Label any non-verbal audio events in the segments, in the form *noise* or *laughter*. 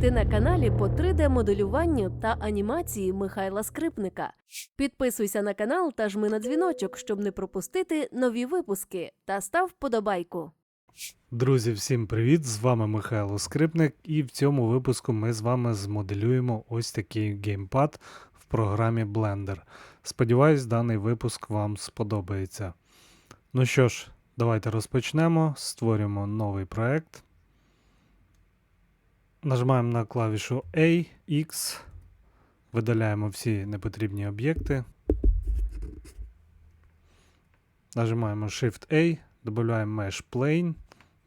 Ти на каналі по 3D-моделюванню та анімації Михайла Скрипника. Підписуйся на канал та жми на дзвіночок, щоб не пропустити нові випуски. Та став вподобайку. Друзі, всім привіт! З вами Михайло Скрипник, і в цьому випуску ми з вами змоделюємо ось такий геймпад в програмі Blender. Сподіваюсь, даний випуск вам сподобається. Ну що ж, давайте розпочнемо. Створюємо новий проект. Нажимаємо на клавішу A, X, видаляємо всі непотрібні об'єкти. Нажимаємо Shift-A, додаємо Mesh Plane.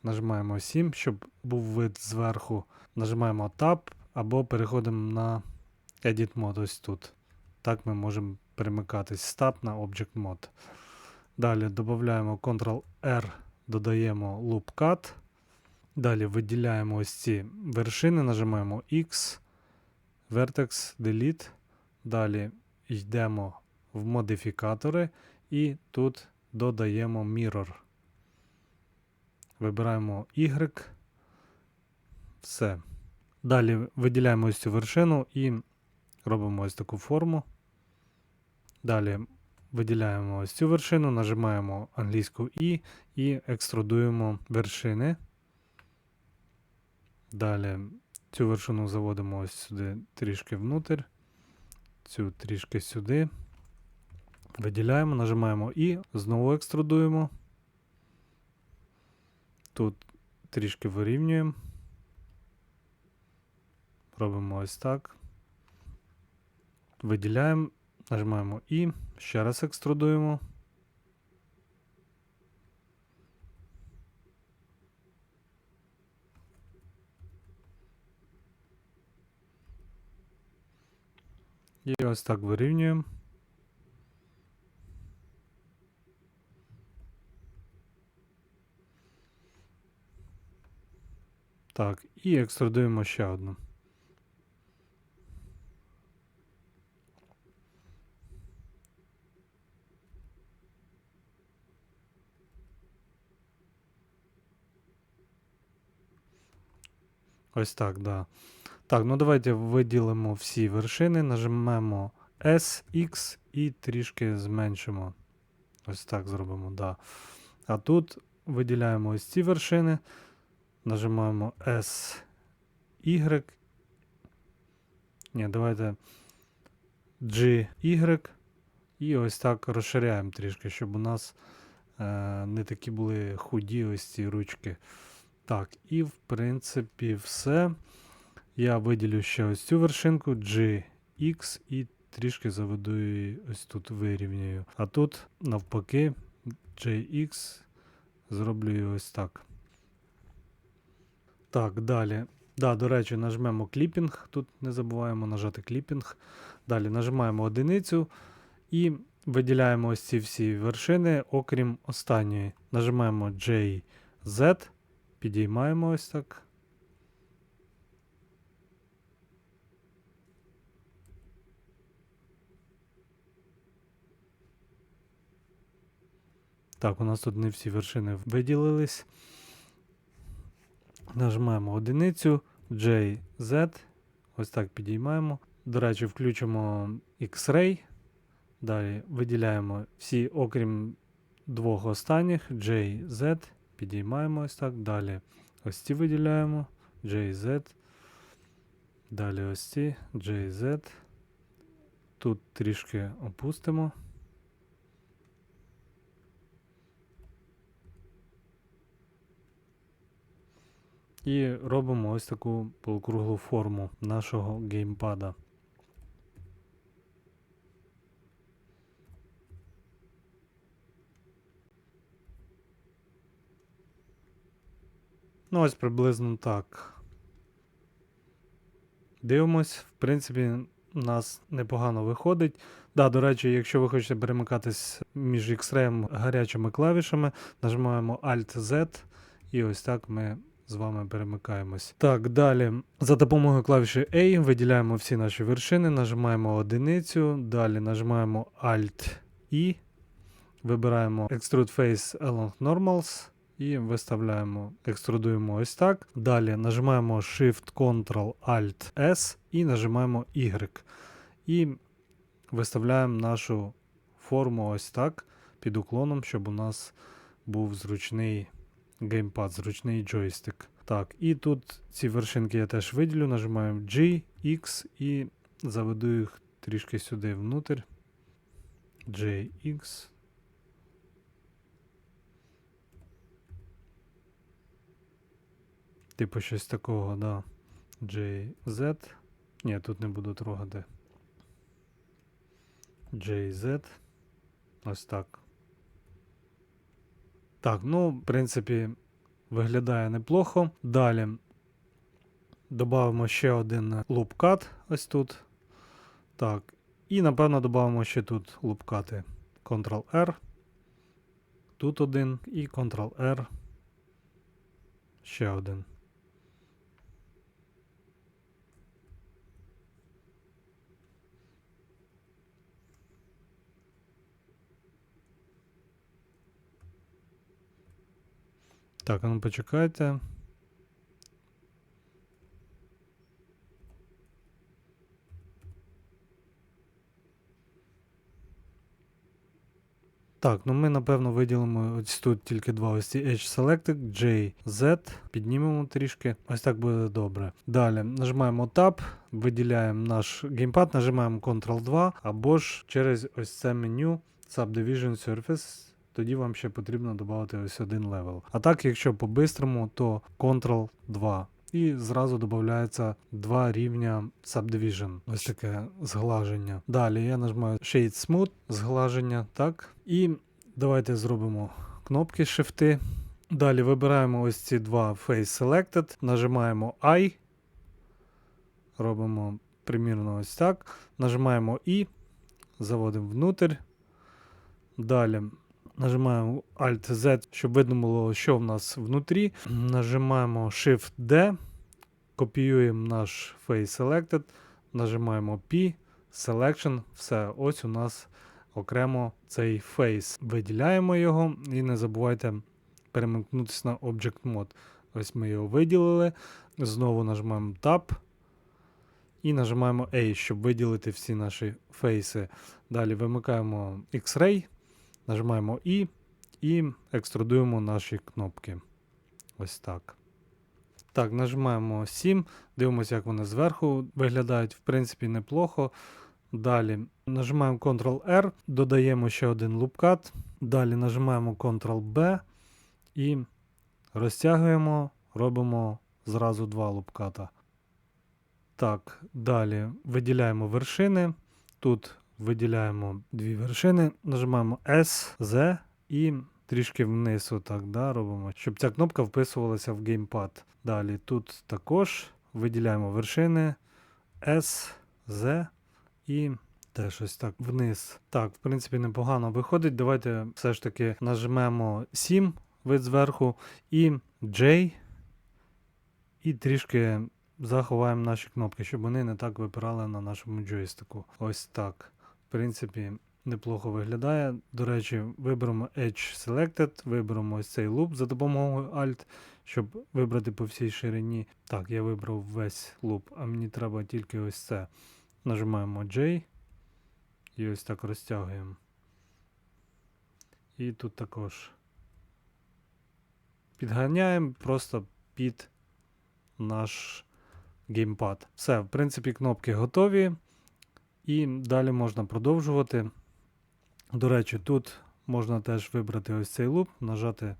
Нажимаємо 7, щоб був вид зверху. Нажимаємо Tab або переходимо на Edit Mode ось тут. Так ми можемо перемикатись з Tab на Object Mode. Далі додаємо Ctrl-R, додаємо Loop Cut. Далі виділяємо ось ці вершини, нажимаємо X, Vertex, Delete. Далі йдемо в модифікатори і тут додаємо Mirror. Вибираємо Y. Все. Далі виділяємо ось цю вершину і робимо ось таку форму. Далі виділяємо ось цю вершину, нажимаємо англійську І і екструдуємо вершини. Далі цю вершину заводимо ось сюди трішки внутрь, цю трішки сюди. Виділяємо, нажимаємо І, знову екструдуємо. Тут трішки вирівнюємо. Робимо ось так. Виділяємо, нажимаємо І, ще раз екструдуємо. І ось так вирівнюємо. Так, і екструдуємо ще одну. Ось так, да. Так, ну давайте виділимо всі вершини, нажмемо S, X і трішки зменшимо. Ось так зробимо, да. А тут виділяємо ось ці вершини. Нажимаємо S, Y. Ні, давайте G, Y. І ось так розширяємо трішки, щоб у нас е, не такі були худі ось ці ручки. Так, і в принципі все. Я виділю ще ось цю вершинку G, X і трішки заведу її ось тут вирівнюю. А тут навпаки JX зроблю її ось так. Так, далі. Да, до речі, нажмемо кліпінг. Тут не забуваємо нажати кліпінг. Далі нажимаємо одиницю і виділяємо ось ці всі вершини, окрім останньої. Нажимаємо JZ, підіймаємо ось так. Так, у нас тут не всі вершини виділились. Нажимаємо одиницю, JZ. Ось так підіймаємо. До речі, включимо X-Ray. Далі виділяємо всі, окрім двох останніх, JZ. Підіймаємо ось так. Далі ось ці виділяємо. JZ. Далі ось ці JZ. Тут трішки опустимо. І робимо ось таку полукруглу форму нашого геймпада. Ну, ось приблизно так. Дивимось, в принципі, у нас непогано виходить. Да, до речі, якщо ви хочете перемикатись між X-Ray гарячими клавішами, нажимаємо Alt-Z, і ось так ми з вами перемикаємось. Так, далі за допомогою клавіші A виділяємо всі наші вершини, нажимаємо одиницю, далі нажимаємо Alt-I, вибираємо Extrude Face Along Normals і виставляємо, екструдуємо ось так. Далі нажимаємо Shift Ctrl Alt S і нажимаємо Y. І виставляємо нашу форму ось так під уклоном, щоб у нас був зручний геймпад, зручний джойстик. Так, і тут ці вершинки я теж виділю, нажимаємо G, X і заведу їх трішки сюди внутрь. JX. Типу щось такого, да. JZ. Ні, тут не буду трогати. JZ. Ось так. Так, ну, в принципі, виглядає неплохо. Далі додамо ще один лупкат ось тут. Так. І напевно додамо ще тут лупкати. Ctrl-R. Тут один і Ctrl-R. Ще один. Так, ну почекайте. Так, ну ми напевно виділимо ось тут тільки два ось ці Edge Selected, J, Z, піднімемо трішки. Ось так буде добре. Далі нажимаємо Tab, виділяємо наш геймпад, нажимаємо Ctrl-2, або ж через ось це меню Subdivision Surface. Тоді вам ще потрібно додати ось один левел. А так, якщо по-бистрому, то Ctrl-2. І зразу додається два рівня Subdivision. Ось таке зглаження. Далі я нажимаю Shade Smooth, зглаження, так. І давайте зробимо кнопки Shift. Далі вибираємо ось ці два Face Selected, нажимаємо I. Робимо примірно ось так. Нажимаємо I, заводимо внутрь. Далі Нажимаємо Alt-Z, щоб видно що в нас внутрі. Нажимаємо Shift-D, копіюємо наш Face Selected, нажимаємо P, Selection, все, ось у нас окремо цей Face. Виділяємо його і не забувайте перемикнутися на Object Mode. Ось ми його виділили. Знову нажимаємо Tab і нажимаємо A, щоб виділити всі наші фейси. Далі вимикаємо X-Ray. Нажимаємо І і екструдуємо наші кнопки. Ось так. Так, нажимаємо 7, дивимося, як вони зверху виглядають, в принципі, неплохо. Далі нажимаємо Ctrl-R, додаємо ще один лупкат. Далі нажимаємо Ctrl-B і розтягуємо, робимо зразу два лупката. Так, далі виділяємо вершини. Тут виділяємо дві вершини, нажимаємо S, Z і трішки вниз отак да, робимо, щоб ця кнопка вписувалася в геймпад. Далі тут також виділяємо вершини S, Z і теж ось так вниз. Так, в принципі, непогано виходить. Давайте все ж таки нажмемо 7 вид зверху і J. І трішки заховаємо наші кнопки, щоб вони не так випирали на нашому джойстику. Ось так. Принципі, неплохо виглядає. До речі, виберемо Edge Selected, виберемо ось цей луп за допомогою Alt, щоб вибрати по всій ширині. Так, я вибрав весь луп, а мені треба тільки ось це. Нажимаємо J і ось так розтягуємо. І тут також підганяємо просто під наш геймпад. Все, в принципі, кнопки готові. І далі можна продовжувати. До речі, тут можна теж вибрати ось цей луп, нажати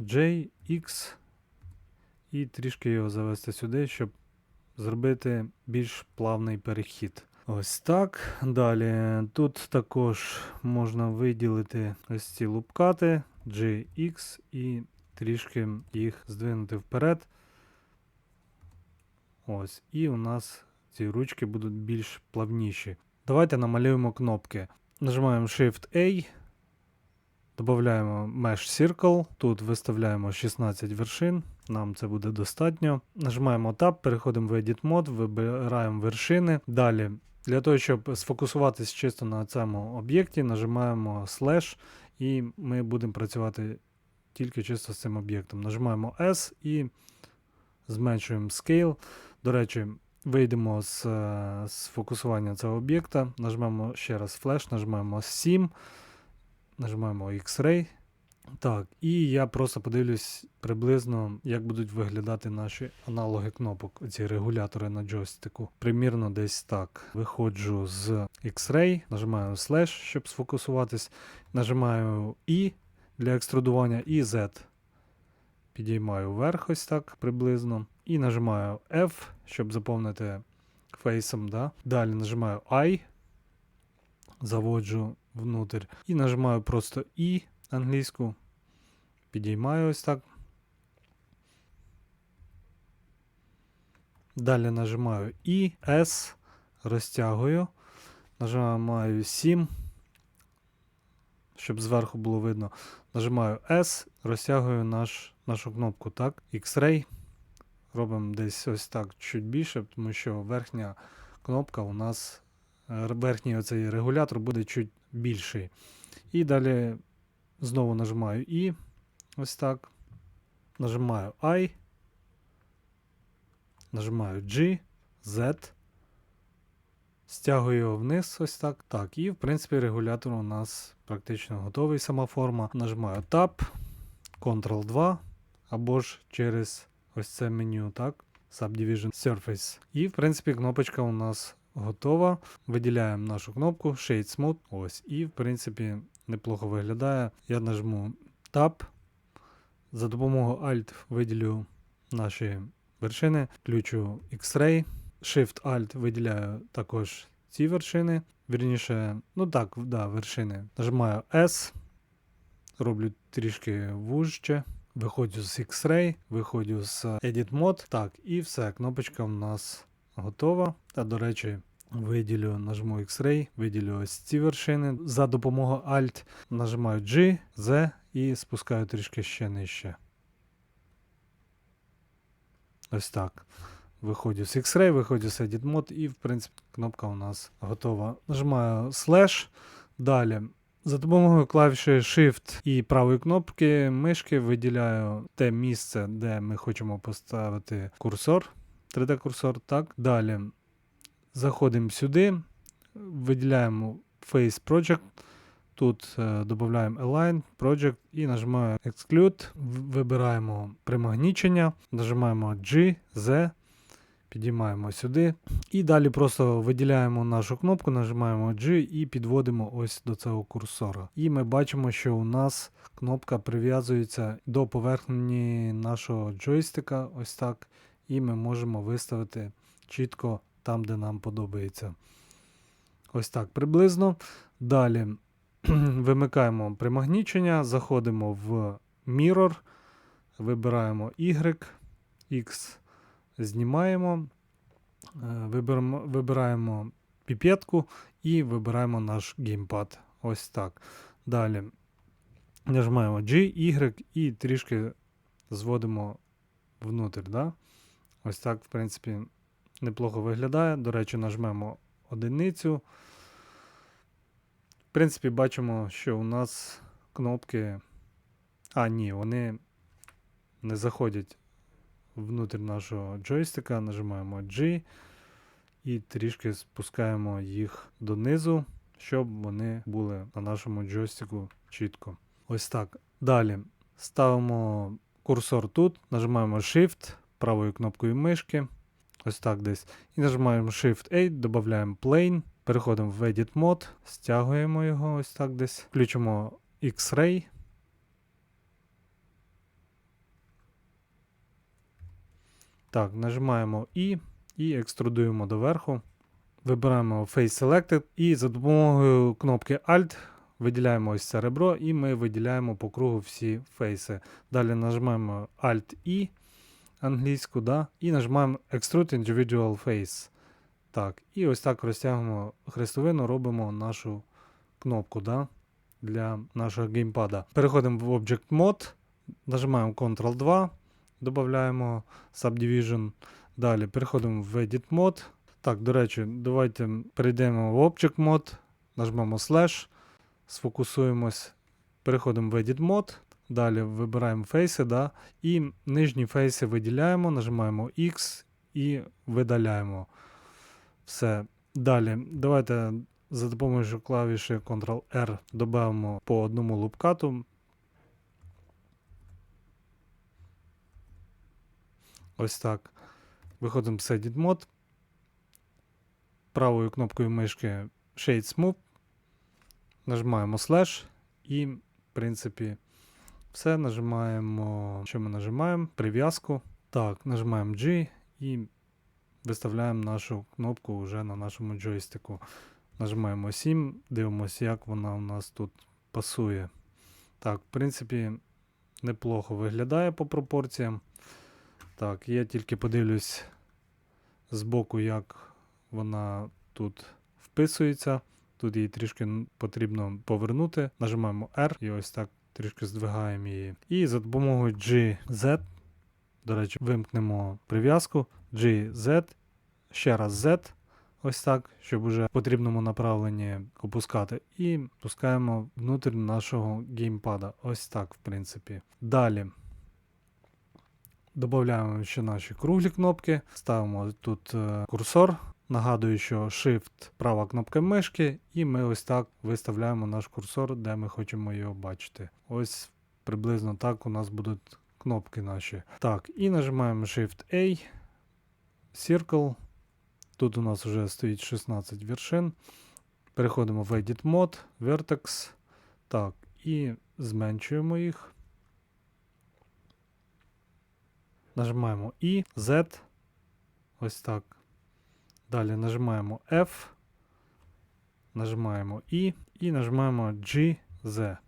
J, X і трішки його завести сюди, щоб зробити більш плавний перехід. Ось так. Далі тут також можна виділити ось ці лупкати G, X і трішки їх здвинути вперед. Ось, і у нас ці ручки будуть більш плавніші. Давайте намалюємо кнопки. Нажимаємо Shift-A, додаємо Mesh Circle, тут виставляємо 16 вершин, нам це буде достатньо. Нажимаємо Tab, переходимо в Edit Mode, вибираємо вершини. Далі, для того, щоб сфокусуватись чисто на цьому об'єкті, нажимаємо Slash і ми будемо працювати тільки чисто з цим об'єктом. Нажимаємо S і зменшуємо Scale. До речі, вийдемо з, е, з фокусування цього об'єкта, нажмемо ще раз Flash, нажмемо 7, нажмемо X-Ray. Так, і я просто подивлюсь приблизно, як будуть виглядати наші аналоги кнопок, ці регулятори на джойстику. Примірно десь так. Виходжу з X-Ray, нажимаю Slash, щоб сфокусуватись, нажимаю I для екструдування і Z. Підіймаю вверх ось так приблизно. І нажимаю F, щоб заповнити фейсом. Да? Далі нажимаю I, заводжу внутрь. І нажимаю просто I англійську. Підіймаю ось так. Далі нажимаю I, S, розтягую. Нажимаю 7, щоб зверху було видно. Нажимаю S, розтягую наш, нашу кнопку, так. X-Ray. Робимо десь ось так чуть більше, тому що верхня кнопка у нас, е, верхній оцей регулятор буде чуть більший. І далі знову нажимаю I, ось так. Нажимаю I. Нажимаю G, Z. Стягую його вниз, ось так. Так, і в принципі регулятор у нас практично готовий, сама форма. Нажимаю Tab, Ctrl 2, або ж через ось це меню, так, Subdivision Surface. І в принципі кнопочка у нас готова. Виділяємо нашу кнопку Shade Smooth. Ось. І в принципі неплохо виглядає. Я нажму Tab. За допомогою Alt виділю наші вершини, включу X-Ray. Shift-Alt виділяю також ці вершини. Вірніше, ну так, да, вершини. Нажимаю S, роблю трішки вужче. Виходжу з X-Ray, виходжу з Edit Mode. Так, і все, кнопочка в нас готова. Та, до речі, виділю, нажму X-Ray, виділю ось ці вершини. За допомогою Alt нажимаю G, Z і спускаю трішки ще нижче. Ось так. Виходжу з X-Ray, виходжу з Edit Mode, і, в принципі, кнопка у нас готова. Нажимаю Slash. Далі. За допомогою клавіші Shift і правої кнопки мишки виділяю те місце, де ми хочемо поставити курсор. 3D-курсор. Так. Далі заходимо сюди, виділяємо Face Project. Тут е, додаємо Align, Project і нажимаю Exclude. Вибираємо примагнічення, нажимаємо G, Z, підіймаємо сюди. І далі просто виділяємо нашу кнопку, нажимаємо G і підводимо ось до цього курсора. І ми бачимо, що у нас кнопка прив'язується до поверхні нашого джойстика, ось так. І ми можемо виставити чітко там, де нам подобається. Ось так приблизно. Далі *clears throat* вимикаємо примагнічення, заходимо в Mirror, вибираємо Y, X знімаємо, е, вибираємо піпетку і вибираємо наш геймпад. Ось так. Далі нажимаємо G, Y і трішки зводимо внутрь. Да? Ось так, в принципі, неплохо виглядає. До речі, нажмемо одиницю. В принципі, бачимо, що у нас кнопки. А, ні, вони не заходять внутрь нашого джойстика. Нажимаємо G і трішки спускаємо їх донизу, щоб вони були на нашому джойстику чітко. Ось так. Далі ставимо курсор тут, нажимаємо Shift правою кнопкою мишки. Ось так десь. І нажимаємо Shift-A, додаємо Plane, переходимо в Edit Mode, стягуємо його ось так десь. Включимо X-Ray. Так, нажимаємо I і екструдуємо доверху. Вибираємо Face Selected і за допомогою кнопки Alt виділяємо ось це ребро і ми виділяємо по кругу всі фейси. Далі нажимаємо Alt-I англійську, да, і нажимаємо Extrude Individual Face. Так, і ось так розтягуємо хрестовину, робимо нашу кнопку да, для нашого геймпада. Переходимо в Object Mode, нажимаємо Ctrl 2, додаємо Subdivision. Далі переходимо в Edit Mode. Так, до речі, давайте перейдемо в Object Mode, нажмемо Slash, сфокусуємось, переходимо в Edit Mode, Далі вибираємо фейси, да, і нижні фейси виділяємо, нажимаємо X і видаляємо. Все. Далі, давайте за допомогою клавіші Ctrl-R додамо по одному лупкату. Ось так. Виходимо з Edit Mode. Правою кнопкою мишки Shade Smooth. Нажимаємо Slash і, в принципі, все. Нажимаємо. Що ми нажимаємо? Прив'язку. Так, нажимаємо G і виставляємо нашу кнопку вже на нашому джойстику. Нажимаємо 7, дивимося, як вона у нас тут пасує. Так, в принципі, неплохо виглядає по пропорціям. Так, я тільки подивлюсь збоку, як вона тут вписується. Тут її трішки потрібно повернути. Нажимаємо R і ось так трішки здвигаємо її. І за допомогою GZ, до речі, вимкнемо прив'язку. GZ, ще раз Z, ось так, щоб уже в потрібному направленні опускати. І пускаємо внутрі нашого геймпада. Ось так, в принципі. Далі. Додаємо ще наші круглі кнопки, ставимо тут е, курсор. Нагадую, що Shift права кнопка мишки, і ми ось так виставляємо наш курсор, де ми хочемо його бачити. Ось приблизно так у нас будуть кнопки наші. Так, і нажимаємо Shift A, Circle. Тут у нас вже стоїть 16 вершин. Переходимо в Edit Mode, Vertex. Так, і зменшуємо їх. Нажимаємо I, Z. Ось так. Далі нажимаємо F. Нажимаємо I і нажимаємо G, Z.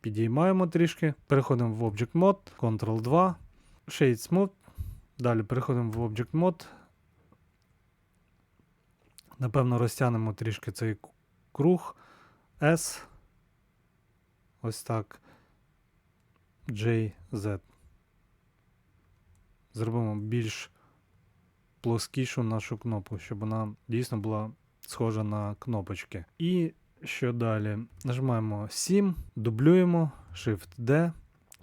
Підіймаємо трішки. Переходимо в Object Mode, Ctrl 2, Shade Smooth. Далі переходимо в Object Mode. Напевно, розтягнемо трішки цей круг S. Ось так. J, Z. Зробимо більш плоскішу нашу кнопку, щоб вона дійсно була схожа на кнопочки. І що далі? Нажимаємо 7, дублюємо, Shift D,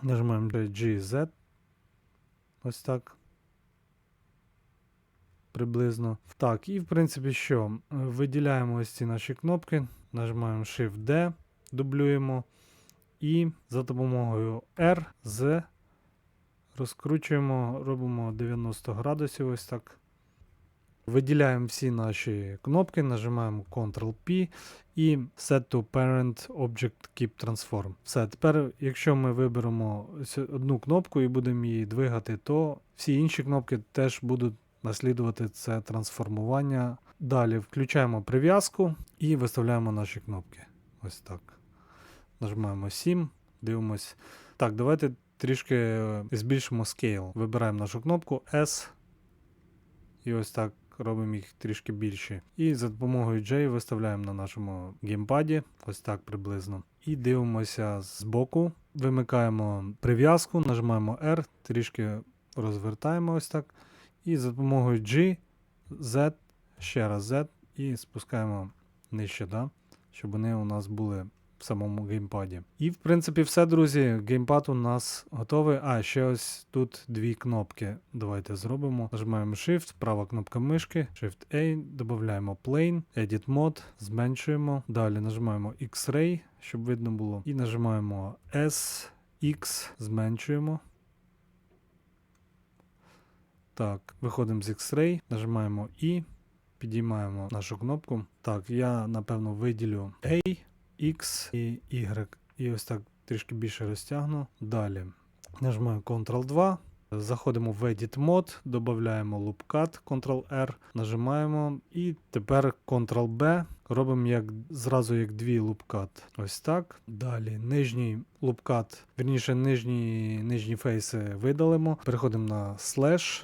нажимаємо GZ. Ось так. Приблизно. Так, і в принципі що? Виділяємо ось ці наші кнопки, нажимаємо Shift D, дублюємо. І за допомогою R, Z розкручуємо, робимо 90 градусів ось так. Виділяємо всі наші кнопки, нажимаємо Ctrl-P і Set to Parent Object Keep Transform. Все, тепер, якщо ми виберемо одну кнопку і будемо її двигати, то всі інші кнопки теж будуть наслідувати це трансформування. Далі включаємо прив'язку і виставляємо наші кнопки. Ось так. Нажимаємо 7, дивимось. Так, давайте трішки е, збільшимо scale. Вибираємо нашу кнопку S. І ось так робимо їх трішки більші. І за допомогою J виставляємо на нашому геймпаді, ось так приблизно. І дивимося збоку. Вимикаємо прив'язку, нажимаємо R, трішки розвертаємо ось так. І за допомогою G, Z, ще раз Z і спускаємо нижче, да? щоб вони у нас були в самому геймпаді. І в принципі все, друзі. Геймпад у нас готовий. А, ще ось тут дві кнопки. Давайте зробимо. Нажимаємо Shift, права кнопка мишки, Shift A, додаємо Plane, Edit Mode, зменшуємо. Далі нажимаємо X-Ray, щоб видно було. І нажимаємо S, X, зменшуємо. Так, виходимо з X-Ray, нажимаємо I, підіймаємо нашу кнопку. Так, я напевно виділю A, X і Y. І ось так трішки більше розтягну. Далі нажимаю Ctrl-2. Заходимо в Edit Mode, додаємо Loopcut, Ctrl-R, нажимаємо і тепер Ctrl-B. Робимо як, зразу як дві Loopcut. Ось так. Далі нижній Loopcut, вірніше нижні, нижні фейси видалимо. Переходимо на Slash.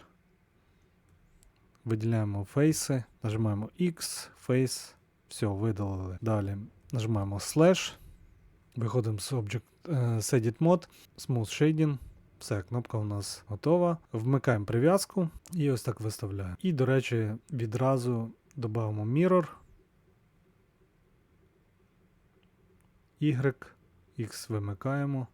Виділяємо фейси, нажимаємо X, Face, все, видалили. Далі нажимаємо Slash, виходимо з Object е, з Edit Mode, Smooth Shading. Все, кнопка у нас готова. Вмикаємо прив'язку і ось так виставляємо. І, до речі, відразу додамо Mirror. Y, X вимикаємо.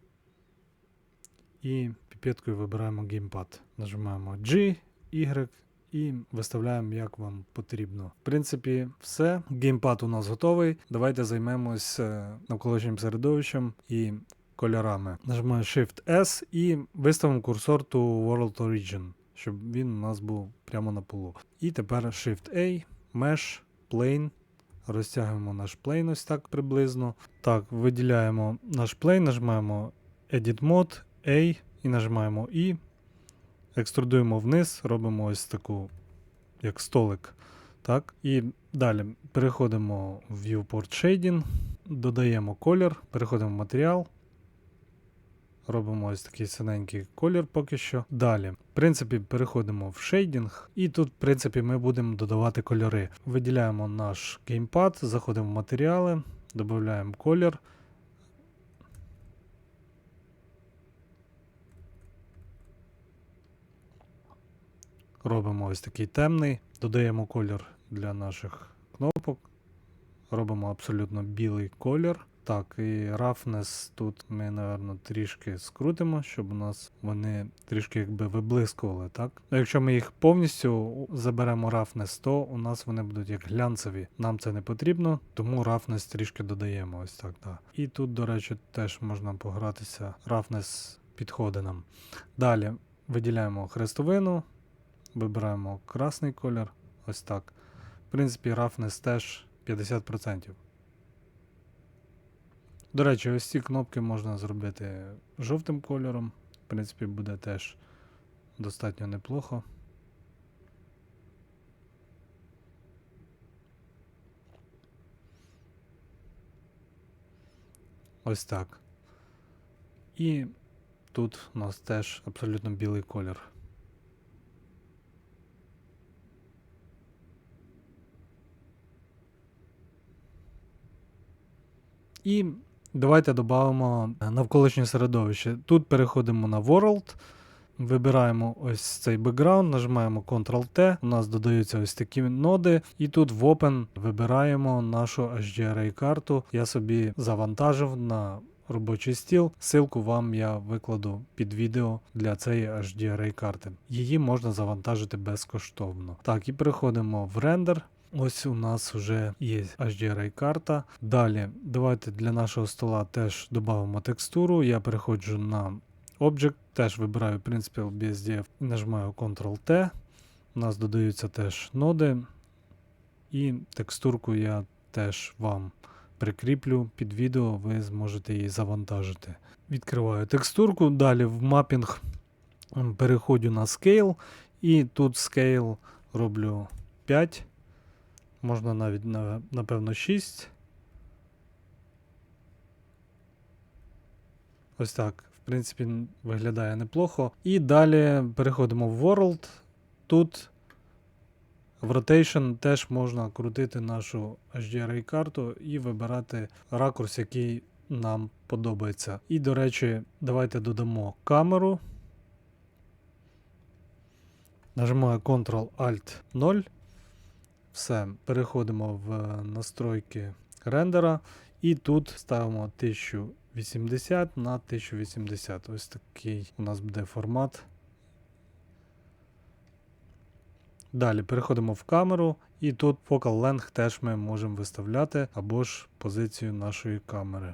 і піпеткою вибираємо геймпад. Нажимаємо G, Y і виставляємо, як вам потрібно. В принципі, все. Геймпад у нас готовий. Давайте займемось е, навколишнім середовищем і кольорами. Нажимаю Shift S і виставимо курсор to World Origin, щоб він у нас був прямо на полу. І тепер Shift A, Mesh, Plane. Розтягуємо наш плейн ось так приблизно. Так, виділяємо наш плейн, нажимаємо Edit Mode, A і нажимаємо І. Екструдуємо вниз, робимо ось таку, як столик. Так. І далі переходимо в Viewport Shading, додаємо колір, переходимо в матеріал. Робимо ось такий синенький колір поки що. Далі, в принципі, переходимо в шейдінг, і тут, в принципі, ми будемо додавати кольори. Виділяємо наш геймпад, заходимо в матеріали, додаємо колір. Робимо ось такий темний, додаємо колір для наших кнопок. Робимо абсолютно білий колір. Так, і roughness тут ми, напевно, трішки скрутимо, щоб у нас вони трішки якби виблискували, так? А Якщо ми їх повністю заберемо roughness, то у нас вони будуть як глянцеві. Нам це не потрібно, тому roughness трішки додаємо. Ось так, так. І тут, до речі, теж можна погратися. Roughness підходить нам. Далі виділяємо хрестовину, вибираємо красний колір. Ось так. В принципі, roughness теж 50%. До речі, ось ці кнопки можна зробити жовтим кольором. В принципі, буде теж достатньо неплохо. Ось так. І тут у нас теж абсолютно білий колір. І давайте додамо навколишнє середовище. Тут переходимо на World, вибираємо ось цей бекграунд, нажимаємо Ctrl-T, у нас додаються ось такі ноди, і тут в Open вибираємо нашу HDRI карту. Я собі завантажив на робочий стіл. Силку вам я викладу під відео для цієї HDRI карти. Її можна завантажити безкоштовно. Так, і переходимо в рендер. Ось у нас вже є HDRI карта. Далі давайте для нашого стола теж додамо текстуру. Я переходжу на Object, теж вибираю в принципі BSDF нажимаю Ctrl-T. У нас додаються теж ноди. І текстурку я теж вам прикріплю під відео, ви зможете її завантажити. Відкриваю текстурку, далі в мапінг переходжу на Scale, і тут Scale роблю 5. Можна навіть на, напевно 6. Ось так. В принципі, виглядає неплохо. І далі переходимо в World. Тут в Rotation теж можна крутити нашу HDRI карту і вибирати ракурс, який нам подобається. І, до речі, давайте додамо камеру. Нажимаю Ctrl-Alt 0. Все, переходимо в е, настройки рендера. І тут ставимо 1080 на 1080. Ось такий у нас буде формат. Далі переходимо в камеру, і тут Focal Length теж ми можемо виставляти або ж позицію нашої камери.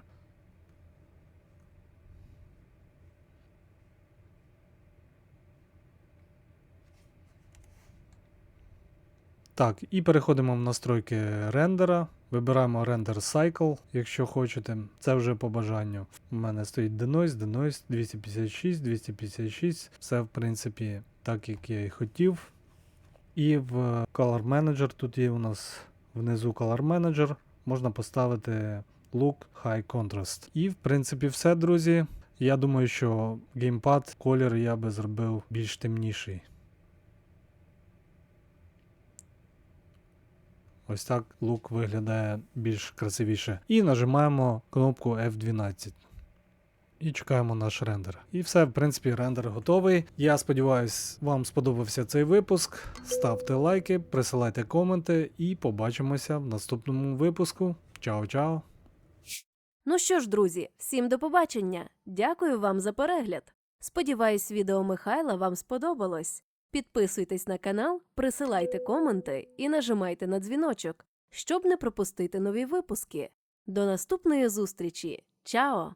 Так, і переходимо в настройки рендера. Вибираємо Render Cycle, якщо хочете. Це вже по бажанню. У мене стоїть Denoise, Denoise 256, 256. Все, в принципі, так як я і хотів. І в Color Manager тут є у нас внизу Color Manager. Можна поставити Look High Contrast. І в принципі все, друзі. Я думаю, що геймпад колір я би зробив більш темніший. Ось так лук виглядає більш красивіше. І нажимаємо кнопку F12. І чекаємо наш рендер. І все, в принципі, рендер готовий. Я сподіваюся, вам сподобався цей випуск. Ставте лайки, присилайте коменти і побачимося в наступному випуску. Чао-чао! Ну що ж, друзі, всім до побачення. Дякую вам за перегляд. Сподіваюсь, відео Михайла вам сподобалось. Підписуйтесь на канал, присилайте коменти і нажимайте на дзвіночок, щоб не пропустити нові випуски. До наступної зустрічі. Чао!